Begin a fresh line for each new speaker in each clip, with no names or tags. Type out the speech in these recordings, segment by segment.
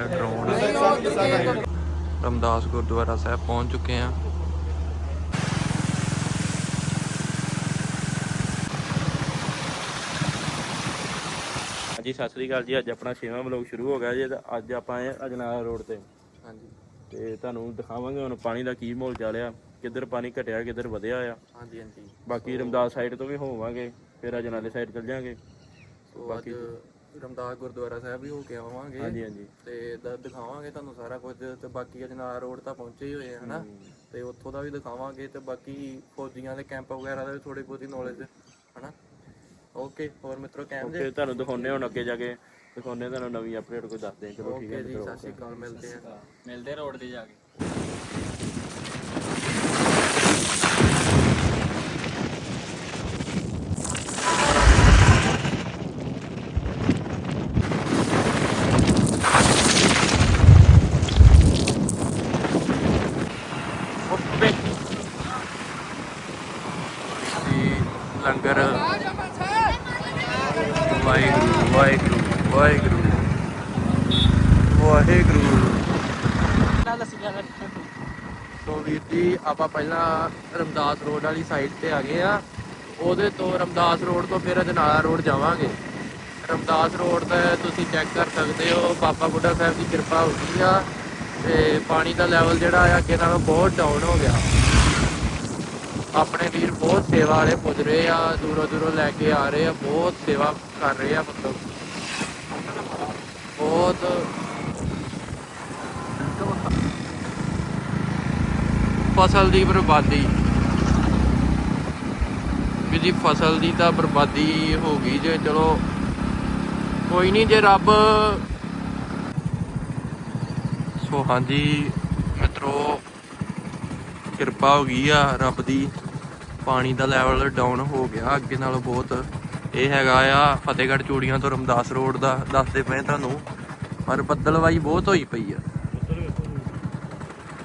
ਆ ਗਰਾਊਂਡ ਰਮਦਾਸ ਗੁਰਦੁਆਰਾ ਸਾਹਿਬ ਪਹੁੰਚ ਚੁੱਕੇ ਆ।
ਹਾਂਜੀ ਸਤਿ ਸ੍ਰੀ ਅਕਾਲ ਜੀ। ਅੱਜ ਆਪਣਾ ਛੇਵਾਂ ਵਲੋਗ ਸ਼ੁਰੂ ਹੋ ਗਿਆ ਜੀ। ਅੱਜ ਆਪਾਂ ਆਏ ਅਜਨਾਲਾ ਰੋਡ ਤੇ।
ਹਾਂਜੀ।
ਤੇ ਤੁਹਾਨੂੰ ਦਿਖਾਵਾਂਗੇ ਹੁਣ ਪਾਣੀ ਦਾ ਕੀ ਮਾਹੌਲ ਚੱਲਿਆ ਕਿੱਧਰ ਪਾਣੀ ਘਟਿਆ ਕਿੱਧਰ ਵਧਿਆ ਆ।
ਹਾਂਜੀ ਹਾਂਜੀ।
ਬਾਕੀ ਰਮਦਾਸ ਸਾਈਡ ਤੋਂ ਵੀ ਹੋਵਾਂਗੇ। ਫਿਰ ਅਜਨਾਲੇ ਸਾਈਡ ਚੱਲ ਜਾਾਂਗੇ।
ਅੱਜ ਰਮਦਾਸ ਗੁਰਦੁਆਰਾ ਸਾਹਿਬ ਵੀ ਹੋ ਕੇ ਆਵਾਂਗੇ।
ਹਾਂਜੀ ਹਾਂਜੀ।
ਤੇ ਦ- ਦਿਖਾਵਾਂਗੇ ਤੁਹਾਨੂੰ ਸਾਰਾ ਕੁਝ ਤੇ ਬਾਕੀ ਅਜਨਾਲਾ ਰੋਡ ਤਾਂ ਪਹੁੰਚੇ ਹੀ ਹੋਏ ਆ ਹਨਾ? ਤੇ ਉੱਥੋਂ ਦਾ ਵੀ ਦਿਖਾਵਾਂਗੇ ਤੇ ਬਾਕੀ ਫੌਜੀਆਂ ਦੇ ਕੈਂਪ ਵਗੈਰਾ ਦਾ ਵੀ ਥੋੜੀ ਬਹੁਤੀ ਨੌਲੇਜ ਹਨਾ? ਓਕੇ ਹੋਰ ਮਿੱਤਰੋ ਕੈਂਪ
ਫਿਰ ਤੁਹਾਨੂੰ ਦਿਖਾਉਣੇ ਹੁਣ ਅੱਗੇ ਜਾ ਕੇ। ਦਿਖਾਉਣੇ ਤੁਹਾਨੂੰ ਨਵੀਂ ਅਪਡੇਟ ਕੋਈ ਦੱਸਦੇ ਹਾਂ। ਚਲੋ ਠੀਕ ਹੈ
ਓਕੇ ਜੀ
ਮਿੱਤਰੋ
ਸਤਿ ਸ਼੍ਰੀ ਅਕਾਲ ਮਿਲਦੇ ਆ
ਮਿਲਦੇ ਰੋਡ ਤੇ ਜਾ ਕੇ
ਓਕੇ ਜੀ ਲੰਗਰ ਵਾਹਿਗੁਰੂ ਵਾਹਿਗੁਰੂ ਵਾਹਿਗੁਰੂ ਵਾਹਿਗੁਰੂ ਸੋ ਵੀਰ ਜੀ ਆਪਾਂ ਪਹਿਲਾਂ ਰਮਦਾਸ ਰੋਡ ਵਾਲੀ ਸਾਈਡ ਤੇ ਆ ਗਏ ਆ। ਉਹਦੇ ਤੋਂ ਰਮਦਾਸ ਰੋਡ ਤੋਂ ਫਿਰ ਅਜਨਾਲਾ ਰੋਡ ਜਾਵਾਂਗੇ। ਰਮਦਾਸ ਰੋਡ ਤੇ ਤੁਸੀਂ ਚੈੱਕ ਕਰ ਸਕਦੇ ਹੋ, ਬਾਬਾ ਬੁੱਢਾ ਸਾਹਿਬ ਦੀ ਕਿਰਪਾ ਹੋ ਗਈ ਆ ਤੇ ਪਾਣੀ ਦਾ ਲੈਵਲ ਜਿਹੜਾ ਆ ਅੱਗੇ ਨਾਲੋਂ ਬਹੁਤ ਡਾਊਨ ਹੋ ਗਿਆ। ਆਪਣੇ ਵੀਰ ਬਹੁਤ ਸੇਵਾ ਵਾਲੇ ਪੁੱਜ ਰਹੇ ਆ, ਦੂਰੋਂ ਦੂਰੋਂ ਲੈ ਕੇ ਆ ਰਹੇ ਆ, ਬਹੁਤ ਸੇਵਾ ਕਰ ਰਹੇ ਆ ਮਤਲਬ ਬਹੁਤ ਫਸਲ ਦੀ ਬਰਬਾਦੀ। ਵੀ ਜੀ ਫਸਲ ਦੀ ਤਾਂ ਬਰਬਾਦੀ ਹੋ ਗਈ ਜੇ, ਚਲੋ। ਕੋਈ ਨਹੀਂ, ਜੇ ਰੱਬ ਸੋ ਹਾਂਜੀ, ਮਿੱਤਰੋ, ਕਿਰਪਾ ਹੋ ਗਈ ਆ ਰੱਬ ਦੀ। ਪਾਣੀ ਦਾ ਲੈਵਲ ਡਾਊਨ ਹੋ ਗਿਆ, ਅੱਗੇ ਨਾਲੋਂ ਬਹੁਤ। ਇਹ ਹੈਗਾ ਆ ਫਤਿਹਗੜ੍ਹ ਚੂੜੀਆਂ ਤੋਂ ਰਮਦਾਸ ਰੋਡ ਦਾ, ਦੱਸਦੇ ਪਏ ਤੁਹਾਨੂੰ। ਪਰ ਬੱਦਲਵਾਈ ਬਹੁਤ ਹੋਈ ਪਈ ਆ।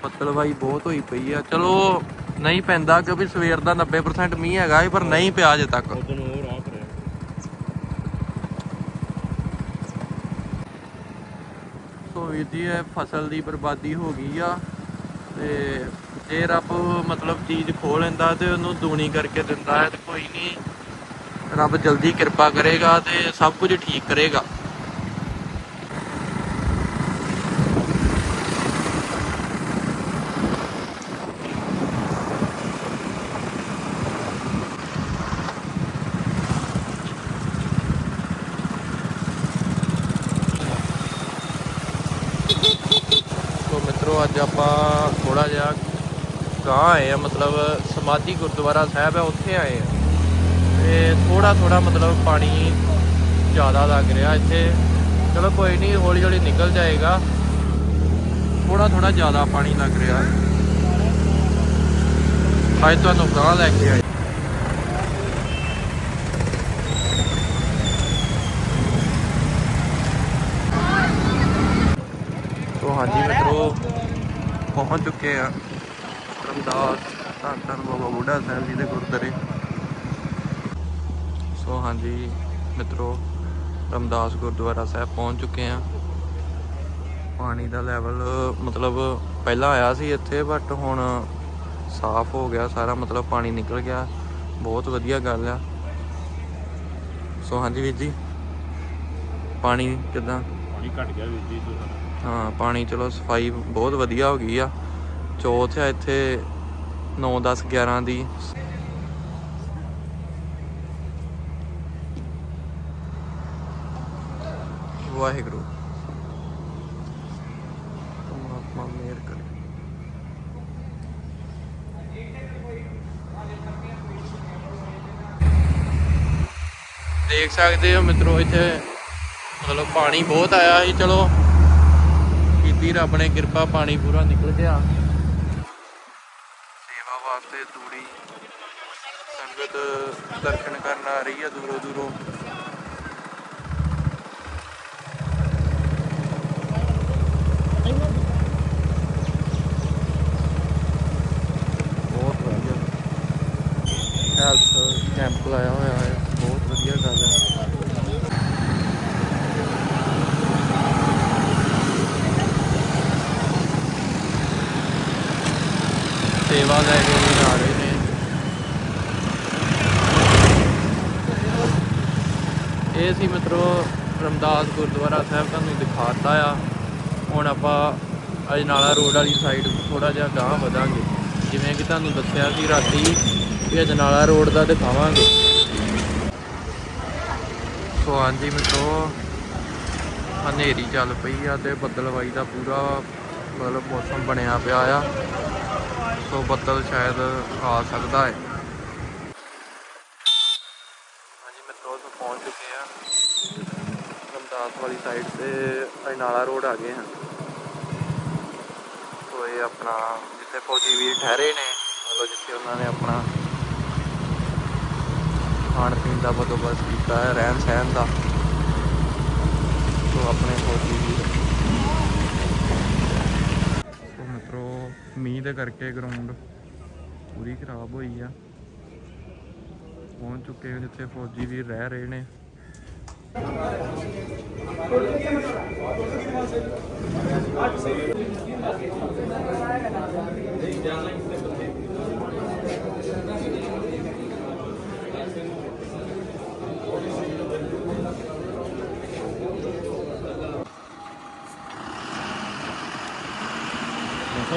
ਬੱਦਲਵਾਈ ਬਹੁਤ ਹੋਈ ਪਈ ਆ। ਚਲੋ, ਨਹੀਂ ਪੈਂਦਾ ਕਿਉਂਕਿ ਸਵੇਰ ਦਾ 90% ਮੀਂਹ ਹੈਗਾ ਏ ਪਰ ਨਹੀਂ ਪਿਆ ਅਜੇ ਤੱਕ।
ਉਦੋਂ ਉਹ ਰਾਹ ਕਰਿਆ
ਸੋ ਵੀਰ ਜੀ, ਇਹ ਫਸਲ ਦੀ ਬਰਬਾਦੀ ਹੋ ਗਈ ਆ ਤੇ ਜੇ ਰੱਬ ਮਤਲਬ ਚੀਜ਼ ਖੋ ਲੈਂਦਾ ਤੇ ਉਹਨੂੰ ਦੂਣੀ ਕਰਕੇ ਦਿੰਦਾ ਹੈ ਤੇ ਕੋਈ ਨਹੀਂ। ਰੱਬ ਜਲਦੀ ਕਿਰਪਾ ਕਰੇਗਾ ਤੇ ਸਭ ਕੁਝ ਠੀਕ ਕਰੇਗਾ ਸੋ ਮਿੱਤਰੋ ਅੱਜ ਆਪਾਂ ਥੋੜਾ ਜਿਹਾ ਗਾਂ ਆਏ ਆ, ਮਤਲਬ ਸਮਾਧੀ ਗੁਰਦੁਆਰਾ ਸਾਹਿਬ ਹੈ ਉੱਥੇ ਆਏ ਆ। ਤੇ ਥੋੜਾ ਥੋੜਾ ਮਤਲਬ ਪਾਣੀ ਜ਼ਿਆਦਾ ਲੱਗ ਰਿਹਾ ਇੱਥੇ। ਚਲੋ ਕੋਈ ਨਹੀਂ, ਹੌਲੀ ਹੌਲੀ ਨਿਕਲ ਜਾਏਗਾ। ਥੋੜਾ ਥੋੜਾ ਜ਼ਿਆਦਾ ਪਾਣੀ ਲੱਗ ਰਿਹਾ। ਅੱਜ ਤੁਹਾਨੂੰ ਗਾਂ ਲੈ ਕੇ ਆਏ। ਸੋ ਹਾਂਜੀ ਮਿੱਤਰੋ, ਪਹੁੰਚ ਚੁੱਕੇ ਆ। ਰਮਦਾਸ ਧੰਨ ਧੰਨ ਬਾਬਾ ਬੁੱਢਾ ਸਾਹਿਬ ਜੀ ਦੇ ਗੁਰਦੁਆਰੇ। ਸੋ ਹਾਂਜੀ ਮਿੱਤਰੋ ਰਮਦਾਸ ਗੁਰਦੁਆਰਾ ਸਾਹਿਬ ਪਹੁੰਚ ਚੁੱਕੇ ਆ ਪਾਣੀ ਦਾ ਲੈਵਲ ਮਤਲਬ ਪਹਿਲਾਂ ਆਇਆ ਸੀ ਇੱਥੇ ਬਟ ਹੁਣ ਸਾਫ਼ ਹੋ ਗਿਆ ਸਾਰਾ ਮਤਲਬ ਪਾਣੀ ਨਿਕਲ ਗਿਆ। ਬਹੁਤ ਵਧੀਆ ਗੱਲ ਆ। ਸੋ ਹਾਂਜੀ ਵੀਰ ਜੀ ਪਾਣੀ ਕਿਦਾਂ?
ਪਾਣੀ ਘਟ ਗਿਆ ਵੀਰ ਜੀ।
ਹਾਂ ਪਾਣੀ ਚਲੋ ਸਫ਼ਾਈ ਬਹੁਤ ਵਧੀਆ ਹੋ ਗਈ ਆ। ਚੌਥ ਆ ਇੱਥੇ 9 10 11 ਦੀ। ਵਾਹਿਗੁਰੂ। ਪਰਮਾਤਮਾ ਮਿਹਰ ਕਰੇ। ਦੇਖ ਸਕਦੇ ਹੋ ਮਿੱਤਰੋ, ਇੱਥੇ ਮਤਲਬ ਪਾਣੀ ਬਹੁਤ ਆਇਆ ਸੀ, ਚਲੋ। ਕੀਤੀ ਰੱਬ ਨੇ ਕਿਰਪਾ, ਪਾਣੀ ਪੂਰਾ ਨਿਕਲ ਗਿਆ। ਵਾਸਤੇ ਤੂੜੀ ਸੰਗਤ ਦਰਸ਼ਨ ਕਰਨ ਆ ਰਹੀ ਹੈ ਦੂਰੋਂ ਦੂਰੋਂ। ਬਹੁਤ ਵਧੀਆ। ਹੈਲਥ ਕੈਂਪ ਲਾਇਆ ਹੋਇਆ ਹੈ, ਬਹੁਤ ਵਧੀਆ ਗੱਲ ਹੈ। ਸੇਵਾ ਲੈ ਕੇ ਵੀ ਆ ਰਹੇ ਨੇ। ਇਹ ਸੀ ਮਿੱਤਰੋ ਰਮਦਾਸ ਗੁਰਦੁਆਰਾ ਸਾਹਿਬ ਤੁਹਾਨੂੰ ਦਿਖਾਤਾ ਆ। ਹੁਣ ਆਪਾਂ ਅਜਨਾਲਾ ਰੋਡ ਵਾਲੀ ਸਾਈਡ ਥੋੜਾ ਜਿਹਾ ਗਾਂਹ ਵਧਾਂਗੇ। ਜਿਵੇਂ ਕਿ ਤੁਹਾਨੂੰ ਦੱਸਿਆ ਸੀ, ਰਾਤੀ ਵੀ ਅਜਨਾਲਾ ਰੋਡ ਦਾ ਦਿਖਾਵਾਂਗੇ। ਸੋ ਹਾਂਜੀ ਮਿੱਤਰੋ, ਹਨੇਰੀ ਚੱਲ ਪਈ ਆ ਤੇ ਬੱਦਲਵਾਈ ਦਾ ਪੂਰਾ ਮਤਲਬ ਮੌਸਮ ਬਣਿਆ ਪਿਆ ਆ। ਸੋ ਬੱਦਲ ਸ਼ਾਇਦ ਆ ਸਕਦਾ ਹੈ। ਹਾਂਜੀ, ਮਿੱਤਰੋ ਤੋਂ ਪਹੁੰਚ ਚੁੱਕੇ ਆ ਰਮਦਾਸ ਵਾਲੀ ਸਾਈਡ ਤੇ ਅਜਨਾਲਾ ਰੋਡ ਆ ਗਏ ਹਾਂ। ਸੋ ਇਹ ਆਪਣਾ ਜਿੱਥੇ ਫੌਜੀ ਵੀਰ ਠਹਿਰੇ ਨੇ ਮਤਲਬ ਜਿੱਥੇ ਉਹਨਾਂ ਨੇ ਆਪਣਾ ਖਾਣ ਪੀਣ ਦਾ ਬੰਦੋਬਸਤ ਕੀਤਾ ਹੈ ਰਹਿਣ ਸਹਿਣ ਦਾ। ਸੋ ਆਪਣੇ ਫੌਜੀ ਵੀਰ ਸੋ ਮਿੱਤਰੋ ਮੀਂਹ ਦੇ ਕਰਕੇ ਗਰਾਊਂਡ ਪੂਰੀ ਖਰਾਬ ਹੋਈ ਆ। ਪਹੁੰਚ ਚੁੱਕੇ ਹਾਂ ਜਿੱਥੇ ਫੌਜੀ ਵੀ ਰਹਿ ਰਹੇ ਨੇ।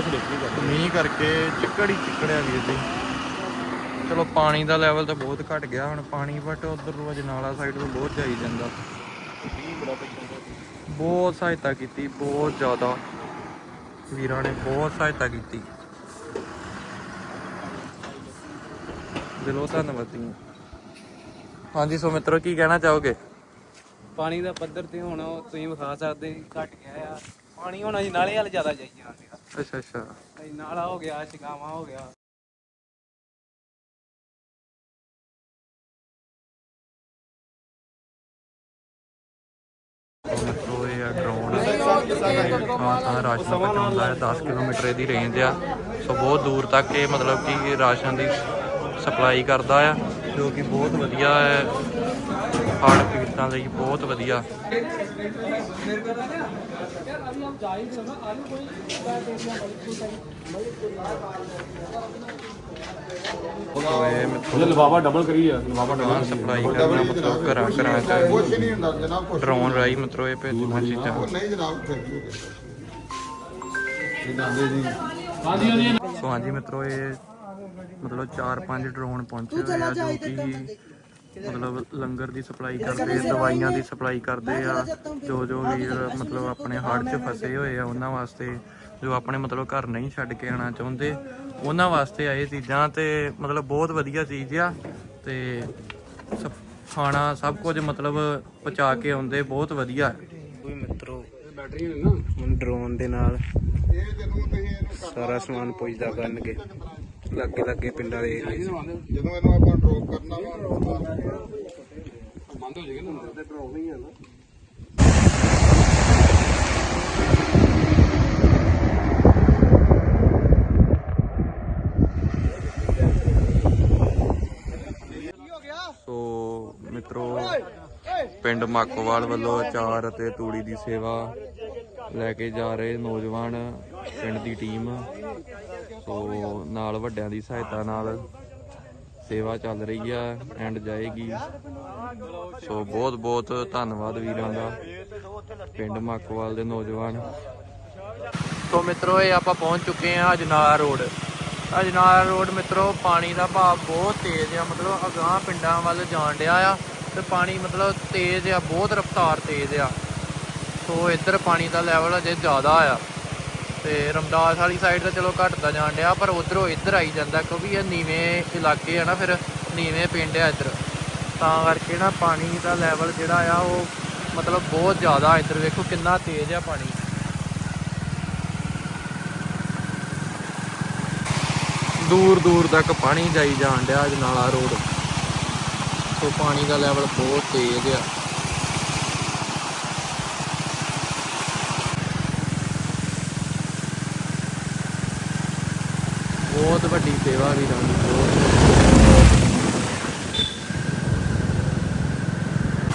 ਮੀਂਹ ਕਰਕੇ ਚਿੱਕੜ ਹੀ ਚਿੱਕੜਿਆ ਵੀਰ ਜੀ। ਚਲੋ ਪਾਣੀ ਦਾ ਲੈਵਲ ਤਾਂ ਬਹੁਤ ਘਟ ਗਿਆ ਹੁਣ ਪਾਣੀ ਬਟ ਉਧਰ ਨੂੰ ਅਜਨਾਲਾ ਸਾਈਡ ਤੋਂ ਬਹੁਤ ਜਾਈ ਜਾਂਦਾ। ਬਹੁਤ ਸਹਾਇਤਾ ਕੀਤੀ ਬਹੁਤ ਜ਼ਿਆਦਾ। ਵੀਰਾਂ ਨੇ ਬਹੁਤ ਸਹਾਇਤਾ ਕੀਤੀ। ਦਿਲੋਂ ਧੰਨਵਾਦੀ। ਹਾਂਜੀ ਸੋ ਮਿੱਤਰੋ ਕੀ ਕਹਿਣਾ ਚਾਹੋਗੇ?
ਪਾਣੀ ਦਾ ਪੱਧਰ ਤੇ ਹੁਣ ਤੁਸੀਂ ਵਿਖਾ ਸਕਦੇ ਘਟ ਗਿਆ ਆ। ਪਾਣੀ ਹੁਣ ਅਸੀਂ ਨਾਲੇ ਵਾਲ ਜ਼ਿਆਦਾ ਜਾਈ ਜਾਂਦੇ
ਅੱਛਾ ਅੱਛਾ
ਨਾਲਾ ਹੋ ਗਿਆ ਸ਼ਿਕਾਵਾ ਹੋ ਗਿਆ।
ਇਹ ਆ ਡਰੋਨ ਹਾਂ ਤਾਂ ਰਾਸ਼ਨ ਪਹੁੰਚਾਉਂਦਾ ਹੈ 10 ਕਿਲੋਮੀਟਰ ਦੀ ਰੇਂਜ ਆ। ਸੋ ਬਹੁਤ ਦੂਰ ਤੱਕ ਇਹ ਮਤਲਬ ਕਿ ਰਾਸ਼ਨ ਦੀ ਸਪਲਾਈ ਕਰਦਾ ਆ ਜੋ ਕਿ ਬਹੁਤ ਵਧੀਆ ਹੈ। ਹੜ੍ਹ ਪੀੜਤਾਂ ਲਈ ਬਹੁਤ ਵਧੀਆ। ਸੋ ਇਹ ਮਿੱਤਰੋ
ਲਵਾਵਾ ਡਬਲ ਕਰੀ ਆ। ਲਵਾਵਾ
ਡਰੋਨ ਸਪਲਾਈ ਕਰਨਾ ਮਤਲਬ ਘਰਾਂ ਘਰਾਂ
ਨਹੀਂ ਹੁੰਦਾ ਜਨਾਬ
ਡਰੋਨ ਰਾਈ ਮਤਲਬ ਇਹ ਭੇਜਣਾ ਚੀਜ਼ਾਂ।
ਉਹ ਨਹੀਂ ਜਨਾਬ ਫਿਰ ਕੀ ਹੋ ਗਿਆ? ਇਹ ਦਾਦੇ ਜੀ।
ਸੋ ਹਾਂਜੀ ਮਿੱਤਰੋ ਇਹ ਮਤਲਬ 4-5 ਡਰੋਨ ਪਹੁੰਚੇ ਹੋਏ ਆ ਜੋ ਕਿ ਮਤਲਬ ਲੰਗਰ ਦੀ ਸਪਲਾਈ ਕਰਦੇ ਦਵਾਈਆਂ ਦੀ ਸਪਲਾਈ ਕਰਦੇ ਆ। ਜੋ ਜੋ ਵੀਰ ਮਤਲਬ ਆਪਣੇ ਹੜ੍ਹ 'ਚ ਫਸੇ ਹੋਏ ਆ ਉਹਨਾਂ ਵਾਸਤੇ ਜੋ ਆਪਣੇ ਮਤਲਬ ਘਰ ਨਹੀਂ ਛੱਡ ਕੇ ਆਣਾ ਚਾਹੁੰਦੇ ਉਹਨਾਂ ਵਾਸਤੇ ਆ ਇਹ ਚੀਜ਼ਾਂ ਤੇ ਮਤਲਬ ਬਹੁਤ ਵਧੀਆ ਚੀਜ਼ ਆ ਤੇ ਖਾਣਾ ਸਭ ਕੁਝ ਮਤਲਬ ਪਹੁੰਚਾ ਕੇ ਆਉਂਦੇ ਬਹੁਤ ਵਧੀਆ। ਕੋਈ ਮਿੱਤਰੋ ਹੁਣ ਡਰੋਨ ਦੇ ਨਾਲ ਸਾਰਾ ਸਮਾਨ ਪੁੱਜਦਾ ਕਰਨਗੇ। ਲੱਗੇ ਲੱਗੇ ਪਿੰਡਾਂ ਦੇ ਏਰੀਏ
ਜਦੋਂ ਇਹਨੂੰ ਆਪਾਂ ਡ੍ਰੌਪ ਕਰਨਾ ਵਾ
ਸੋ ਮਿੱਤਰੋ ਪਿੰਡ ਮਾਕੋਵਾਲ ਵੱਲੋਂ ਅਚਾਰ ਅਤੇ ਤੂੜੀ ਦੀ ਸੇਵਾ ਲੈ ਕੇ ਜਾ ਰਹੇ ਨੌਜਵਾਨ ਪਿੰਡ ਦੀ ਟੀਮ। ਸੋ ਨਾਲ ਵੱਡਿਆਂ ਦੀ ਸਹਾਇਤਾ ਨਾਲ ਸੇਵਾ ਚੱਲ ਰਹੀ ਆ, ਐਂਡ ਜਾਏਗੀ। ਸੋ ਬਹੁਤ ਬਹੁਤ ਧੰਨਵਾਦ ਵੀਰਾਂ ਦਾ, ਪਿੰਡ ਮਾਕੋਵਾਲ ਦੇ ਨੌਜਵਾਨ। ਸੋ ਮਿੱਤਰੋ, ਇਹ ਆਪਾਂ ਪਹੁੰਚ ਚੁੱਕੇ ਆ ਅਜਨਾਲਾ ਰੋਡ। ਅਜਨਾਲਾ ਰੋਡ ਮਿੱਤਰੋ, ਪਾਣੀ ਦਾ ਭਾਅ ਬਹੁਤ ਤੇਜ਼ ਆ, ਮਤਲਬ ਅਗਾਹ ਪਿੰਡਾਂ ਵੱਲ ਜਾਣ ਡਿਆ ਆ, ਤੇ ਪਾਣੀ ਮਤਲਬ ਤੇਜ਼ ਆ, ਬਹੁਤ ਰਫ਼ਤਾਰ ਤੇਜ਼ ਆ। ਸੋ ਇੱਧਰ ਪਾਣੀ ਦਾ ਲੈਵਲ ਅਜੇ ਜ਼ਿਆਦਾ ਆ। ਤੇ ਰਮਦਾਸ ਵਾਲੀ ਸਾਈਡ ਤਾਂ ਚਲੋ ਘਟਦਾ ਜਾਣ ਡਿਆ, ਪਰ ਉਧਰੋਂ ਇੱਧਰ ਆਈ ਜਾਂਦਾ, ਕਿਉਂਕਿ ਇਹ ਨੀਵੇਂ ਇਲਾਕੇ ਆ ਨਾ ਫਿਰ, ਨੀਵੇਂ ਪਿੰਡ ਆ ਇੱਧਰ। ਤਾਂ ਕਰਕੇ ਨਾ ਪਾਣੀ ਦਾ ਲੈਵਲ ਜਿਹੜਾ ਆ, ਉਹ ਮਤਲਬ ਬਹੁਤ ਜ਼ਿਆਦਾ ਇੱਧਰ, ਵੇਖੋ ਕਿੰਨਾ ਤੇਜ਼ ਆ ਪਾਣੀ। ਦੂਰ ਦੂਰ ਤੱਕ ਪਾਣੀ ਜਾਈ ਜਾਣ ਡਿਆ ਅਜਨਾਲਾ ਰੋਡ। ਸੋ ਪਾਣੀ ਦਾ ਲੈਵਲ ਬਹੁਤ ਤੇਜ਼ ਆ। ਬਹੁਤ ਵੱਡੀ ਸੇਵਾ ਵੀ ਸਾਨੂੰ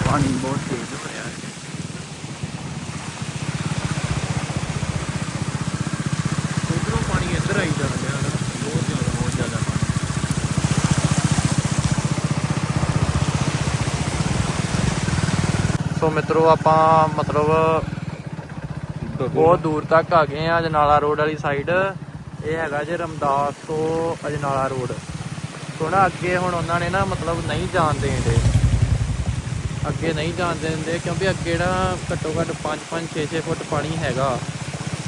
ਪਾਣੀ ਬਹੁਤ ਤੇਜ਼ ਹੋ ਰਿਹਾ ਹੈ। ਉਧਰੋਂ ਪਾਣੀ ਇੱਧਰ ਆਈ ਜਾ ਰਿਹਾ ਹੈ। ਬਹੁਤ ਜ਼ਿਆਦਾ ਬਹੁਤ ਜ਼ਿਆਦਾ ਪਾਣੀ। ਸੋ ਮਿੱਤਰੋ ਆਪਾਂ ਮਤਲਬ ਬਹੁਤ ਦੂਰ ਤੱਕ ਆ ਗਏ ਆ ਜਨਾਲਾ ਰੋਡ ਵਾਲੀ ਸਾਈਡ ਇਹ ਹੈਗਾ ਜੇ ਰਮਦਾਸ ਤੋਂ ਅਜਨਾਲਾ ਰੋਡ। ਸੋ ਨਾ ਅੱਗੇ ਹੁਣ ਉਹਨਾਂ ਨੇ ਨਾ ਮਤਲਬ ਨਹੀਂ ਜਾਣ ਦੇਂਦੇ ਅੱਗੇ ਨਹੀਂ ਜਾਣ ਦਿੰਦੇ ਕਿਉਂਕਿ ਅੱਗੇ ਨਾ ਘੱਟੋ ਘੱਟ 5 5 6 6 ਫੁੱਟ ਪਾਣੀ ਹੈਗਾ।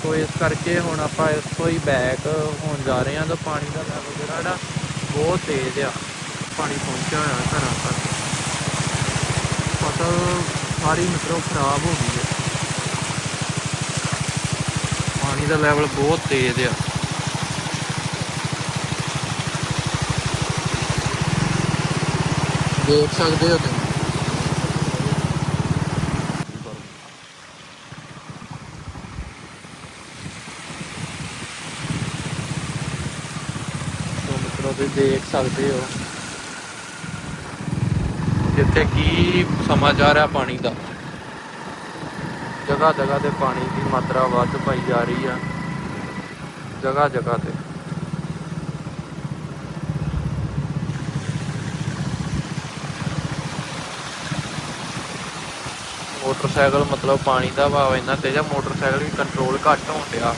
ਸੋ ਇਸ ਕਰਕੇ ਹੁਣ ਆਪਾਂ ਇਸ ਤੋਂ ਹੀ ਬੈਕ ਹੋਣ ਜਾ ਰਹੇ ਹਾਂ। ਤਾਂ ਪਾਣੀ ਦਾ ਲੈਵਲ ਜਿਹੜਾ ਨਾ ਬਹੁਤ ਤੇਜ਼ ਆ। ਪਾਣੀ ਪਹੁੰਚਿਆ ਹੋਇਆ ਘਰਾਂ ਤੱਕ। ਫਸਲ ਸਾਰੀ ਮਿੱਤਰੋ ਖਰਾਬ ਹੋ ਗਈ ਹੈ। ਪਾਣੀ ਦਾ ਲੈਵਲ ਬਹੁਤ ਤੇਜ਼ ਆ। ਦੇਖ ਸਕਦੇ ਹੋ ਤੁਸੀਂ। ਸੋ ਤੁਸੀਂ ਦੇਖ ਸਕਦੇ ਹੋ। ਜਿੱਥੇ ਕੀ ਸਮਾਚਾਰ ਹੈ ਪਾਣੀ ਦਾ। ਜਗ੍ਹਾ ਜਗ੍ਹਾ ਤੇ ਪਾਣੀ ਦੀ ਮਾਤਰਾ ਵੱਧ ਪਾਈ ਜਾ ਰਹੀ ਆ। ਜਗ੍ਹਾ ਜਗ੍ਹਾ ਤੇ। ਮੋਟਰਸਾਈਕਲ, ਮਤਲਬ ਪਾਣੀ ਦਾ ਭਾਵ ਇੰਨਾ ਤੇਜ਼ ਆ, ਮੋਟਰਸਾਈਕਲ ਵੀ ਕੰਟਰੋਲ ਘੱਟ ਹੋਣ ਡਿਆ।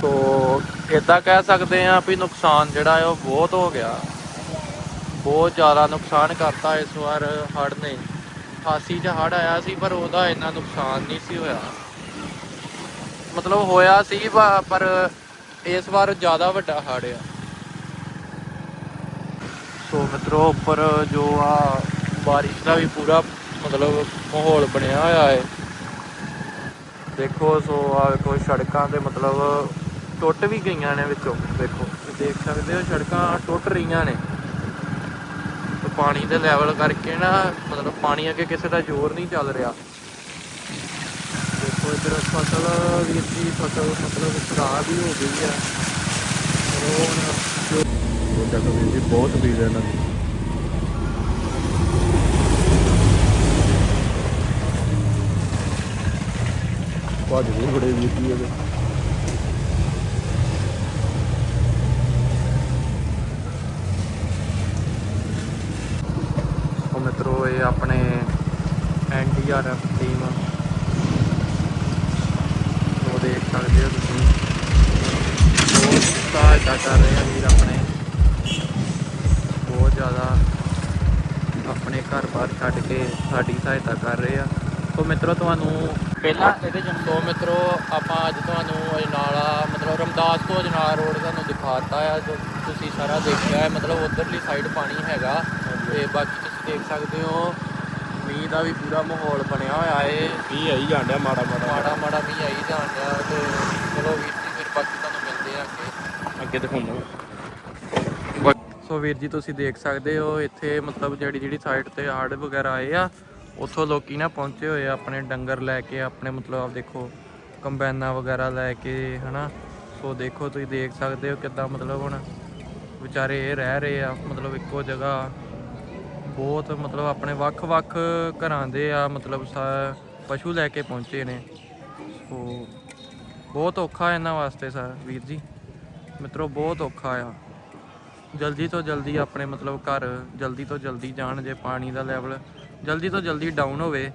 ਸੋ ਇਦਾਂ ਕਹਿ ਸਕਦੇ ਆ ਵੀ ਨੁਕਸਾਨ ਜਿਹੜਾ ਉਹ ਬਹੁਤ ਹੋ ਗਿਆ। ਬਹੁਤ ਜ਼ਿਆਦਾ ਨੁਕਸਾਨ ਕਰਤਾ ਇਸ ਵਾਰ ਹੜ੍ਹ ਨੇ। 88 ਚ ਹੜ ਆਇਆ ਸੀ, ਪਰ ਉਹਦਾ ਇੰਨਾ ਨੁਕਸਾਨ ਨਹੀਂ ਸੀ ਹੋਇਆ। ਮਤਲਬ ਹੋਇਆ ਸੀ ਪ- ਪਰ ਇਸ ਵਾਰ ਜ਼ਿਆਦਾ ਵੱਡਾ ਹੜ੍ਹ ਆ। ਸੋ ਮਿੱਤਰੋ, ਉੱਪਰ ਜੋ ਆ ਬਾਰਿਸ਼ ਦਾ ਵੀ ਪੂਰਾ ਮਤਲਬ ਮਾਹੌਲ ਬਣਿਆ ਹੋਇਆ ਹੈ। ਦੇਖੋ, ਸੋ ਆ ਕੋਈ ਸੜਕਾਂ ਤੇ ਮਤਲਬ ਟੁੱਟ ਵੀ ਗਈਆਂ ਨੇ ਵਿੱਚੋਂ, ਦੇਖੋ। ਦੇਖ ਸਕਦੇ ਹੋ, ਸੜਕਾਂ ਟੁੱਟ ਰਹੀਆਂ ਨੇ। ਪਾਣੀ ਦੇ ਲੈਵਲ ਕਰਕੇ ਨਾ, ਮਤਲਬ ਪਾਣੀ ਅੱਗੇ ਕਿਸੇ ਦਾ ਜ਼ੋਰ ਨਹੀਂ ਚੱਲ ਰਿਹਾ। ਦੇਖੋ, ਇਧਰ ਫਸਲ ਵੀ ਦੀ ਫਸਲ ਮਤਲਬ ਖਰਾਬ ਹੀ ਹੋ ਗਈ ਆ ਉਹ ਹੁਣ
ਚੱਕ ਵੀਰ ਜੀ, ਬਹੁਤ ਬੀਜ ਇਹਨਾਂ ਦੀ। ਭੱਜ ਵੀ ਬੜੇ ਵੀਰ ਜੀ ਇਹਦੇ।
ਉਹ ਮਿੱਤਰੋ, ਇਹ ਆਪਣੇ ਐਨਡੀਆਰਐਫ ਟੀਮ ਉਹ ਦੇਖ ਸਕਦੇ ਹੋ ਤੁਸੀਂ। ਬਹੁਤ ਸਹਾਇਤਾ ਕਰ ਰਹੇ ਆ ਵੀਰ ਆਪਣੇ। ਜ਼ਿਆਦਾ ਆਪਣੇ ਘਰ-ਬਾਰ ਛੱਡ ਕੇ ਸਾਡੀ ਸਹਾਇਤਾ ਕਰ ਰਹੇ ਆ। ਸੋ ਮਿੱਤਰੋ ਤੁਹਾਨੂੰ ਪਹਿਲਾਂ ਇਹਦੇ ਜਨ ਤੋਂ ਮਿੱਤਰੋ ਆਪਾਂ ਅੱਜ ਤੁਹਾਨੂੰ ਅਜਨਾਲਾ ਮਤਲਬ ਰਮਦਾਸ ਤੋਂ ਅਜਨਾਲਾ ਰੋਡ ਤੁਹਾਨੂੰ ਦਿਖਾਤਾ ਆ ਜੋ ਤੁਸੀਂ ਸਾਰਾ ਦੇਖਿਆ ਹੈ। ਮਤਲਬ ਉਧਰਲੀ ਸਾਈਡ ਪਾਣੀ ਹੈਗਾ ਤੇ ਬਾਕੀ ਤੁਸੀਂ ਦੇਖ ਸਕਦੇ ਹੋ ਮੀਂਹ ਦਾ ਵੀ ਪੂਰਾ ਮਾਹੌਲ ਬਣਿਆ ਹੋਇਆ ਏ।
ਵੀ ਆਈ ਜਾਂਦਿਆ ਮਾੜਾ ਮਾੜਾ।
ਮਾੜਾ ਮਾੜਾ ਮੀਂਹ ਆਈ ਜਾਣ ਡਿਆ ਤੇ ਚਲੋ ਵੀਰ ਜੀ ਫਿਰ ਬਾਕੀ ਤੁਹਾਨੂੰ ਮਿਲਦੇ ਆ ਅੱਗੇ।
ਅੱਗੇ ਦਿਖਾਉਂਦਾ
ਸੋ ਵੀਰ ਜੀ, ਤੁਸੀਂ ਦੇਖ ਸਕਦੇ ਹੋ, ਇੱਥੇ ਮਤਲਬ ਜਿਹੜੀ ਜਿਹੜੀ ਸਾਈਡ ਤੇ ਹੜ੍ਹ ਵਗੈਰਾ ਆਏ ਆ, ਉੱਥੋਂ ਲੋਕੀ ਨਾ ਪਹੁੰਚੇ ਹੋਏ ਆ ਆਪਣੇ ਡੰਗਰ ਲੈ ਕੇ, ਆਪਣੇ ਮਤਲਬ ਆਪ ਦੇਖੋ, ਕੰਬਾਈਨਾਂ ਵਗੈਰਾ ਲੈ ਕੇ, ਹਨਾ। ਸੋ ਦੇਖੋ, ਤੁਸੀਂ ਦੇਖ ਸਕਦੇ ਹੋ ਕਿੱਦਾਂ ਮਤਲਬ ਹੁਣ ਵਿਚਾਰੇ ਇਹ ਰਹਿ ਰਹੇ ਆ, ਮਤਲਬ ਇੱਕੋ ਜਗ੍ਹਾ। ਬਹੁਤ ਮਤਲਬ ਆਪਣੇ ਵੱਖ-ਵੱਖ ਘਰਾਂ ਦੇ ਆ, ਮਤਲਬ ਸਾ- ਪਸ਼ੂ ਲੈ ਕੇ ਪਹੁੰਚੇ ਨੇ। ਸੋ ਬਹੁਤ ਔਖਾ ਇਹਨਾਂ ਵਾਸਤੇ ਸਰ ਵੀਰ ਜੀ। ਮਿੱਤਰੋ, ਬਹੁਤ ਔਖਾ ਆ। ਜਲਦੀ ਤੋਂ ਜਲਦੀ ਆਪਣੇ ਮਤਲਬ ਘਰ, ਜਲਦੀ ਤੋਂ ਜਲਦੀ ਜਾਣ ਜੇ ਪਾਣੀ ਦਾ ਲੈਵਲ ਜਲਦੀ ਤੋਂ ਜਲਦੀ ਡਾਊਨ ਹੋਵੇ।